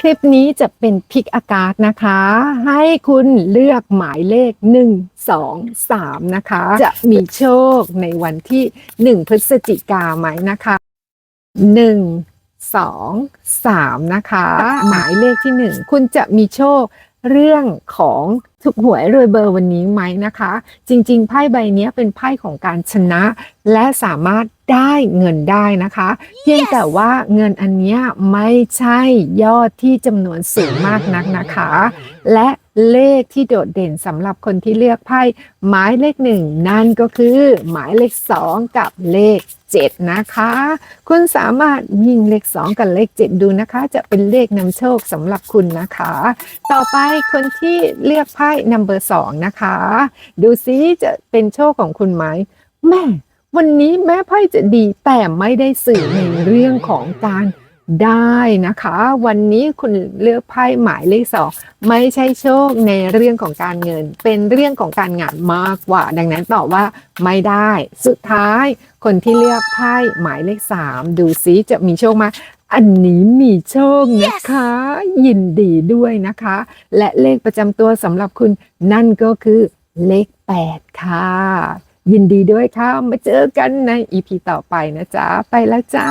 คลิปนี้จะเป็นพิกอากาศนะคะ ให้คุณเลือกหมายเลข 1 2 3 นะคะ จะมีโชคในวันที่ 1 พฤศจิกาไหมนะคะ 1 2 3 นะคะ หมายเลขที่ 1 คุณจะมีโชค เรื่องของถูกหวยรวยเบอร์วันนี้ไหมนะคะ จริงๆ ไพ่ใบนี้เป็นไพ่ของการชนะ และสามารถได้เงินได้นะคะเพียงแต่ว่าเงินอันเนี้ยไม่ใช่ยอดที่จำนวนสูงมากนักนะคะ และ เลขที่โดดเด่นสำหรับคนที่เลือกไพ่หมายเลขหนึ่งนั่นก็คือหมายเลขสองกับเลขเจ็ดนะคะ คุณสามารถยิงเลขสองกับเลขเจ็ดดูนะคะ จะเป็นเลขนำโชคสำหรับคุณนะคะ ต่อไปคนที่เลือกไพ่นัมเบอร์สองนะคะ ดูซิจะเป็นโชคของคุณไหมแม่วันนี้แม้ไพ่จะดีแต่ไม่ได้สื่อในเรื่องของการ ได้นะคะ วันนี้คุณเลือกไพ่หมายเลขสองไม่ใช่โชคในเรื่องของการเงิน เป็นเรื่องของการงานมากกว่า ดังนั้นตอบว่าไม่ได้ สุดท้ายคนที่เลือกไพ่หมายเลขสามดูซิจะมีโชคไหมาอันนี้มีโชคนะคะ ยินดีด้วยนะคะ และเลขประจำตัวสำหรับคุณนั่นก็คือเลข 8 ค่ะ ยินดีด้วยค่ะ มาเจอกันในอีพีต่อไปนะจ๊ะ ไปแล้วจ้า